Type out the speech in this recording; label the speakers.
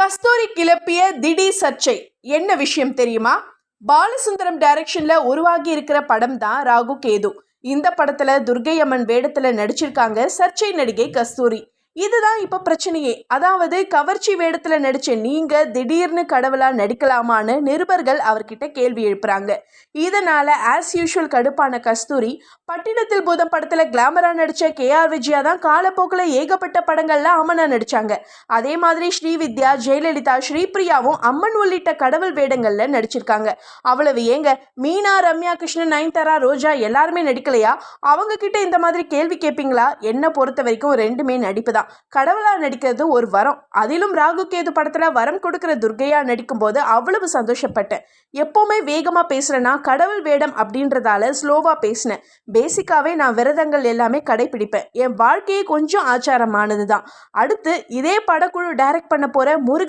Speaker 1: கஸ்தூரி கிளப்பிய திடீர் சர்ச்சை. என்ன விஷயம் தெரியுமா? பாலசுந்தரம் டைரக்ஷன்ல உருவாகி இருக்கிற படம் தான் ராகு கேது. இந்த படத்துல துர்கை அம்மன் வேடத்துல நடிச்சிருக்காங்க சர்ச்சை நடிகை கஸ்தூரி. இதுதான் இப்போ பிரச்சனையே. அதாவது கவர்ச்சி வேடத்தில் நடித்த நீங்கள் திடீர்னு கடவுளாக நடிக்கலாமான்னு நிருபர்கள் அவர்கிட்ட கேள்வி எழுப்புறாங்க. இதனால் ஆஸ் யூஷுவல் கடுப்பான கஸ்தூரி பட்டினத்தில் பூதம் படத்தில் கிளாமராக நடித்த கே ஆர் விஜயா தான் காலப்போக்கில் ஏகப்பட்ட படங்கள்ல அம்மனாக நடித்தாங்க அதே மாதிரி ஸ்ரீவித்யா ஜெயலலிதா ஸ்ரீபிரியாவும் அம்மன் உள்ளிட்ட கடவுள் வேடங்களில் நடிச்சிருக்காங்க. அவ்வளவு ஏங்க மீனா ரம்யா கிருஷ்ணன் நயன்தாரா ரோஜா எல்லாருமே நடிக்கலையா? அவங்க கிட்ட இந்த மாதிரி கேள்வி கேட்பீங்களா என்ன பொறுத்த வரைக்கும் ரெண்டுமே நடிப்பு தான். கடவுளா நடிக்கிறது ஒரு வரம். அதிலும் ராகு கேது படத்துல வரம் கொடுக்கிற துர்கையா நடிக்கும் போது அவ்வளவு சந்தோஷப்பட்டேன். எப்பவுமே வேகமா பேசுறேன்னா கடவுள் வேடம் அப்படின்றதால ஸ்லோவா பேசினேன். பேசிக்காவே நான் விரதங்கள் எல்லாமே கடைபிடிப்பேன். என் வாழ்க்கையே கொஞ்சம் ஆச்சாரமானது தான் அடுத்து இதே படக்குழு டைரக்ட் பண்ண போற முருகன்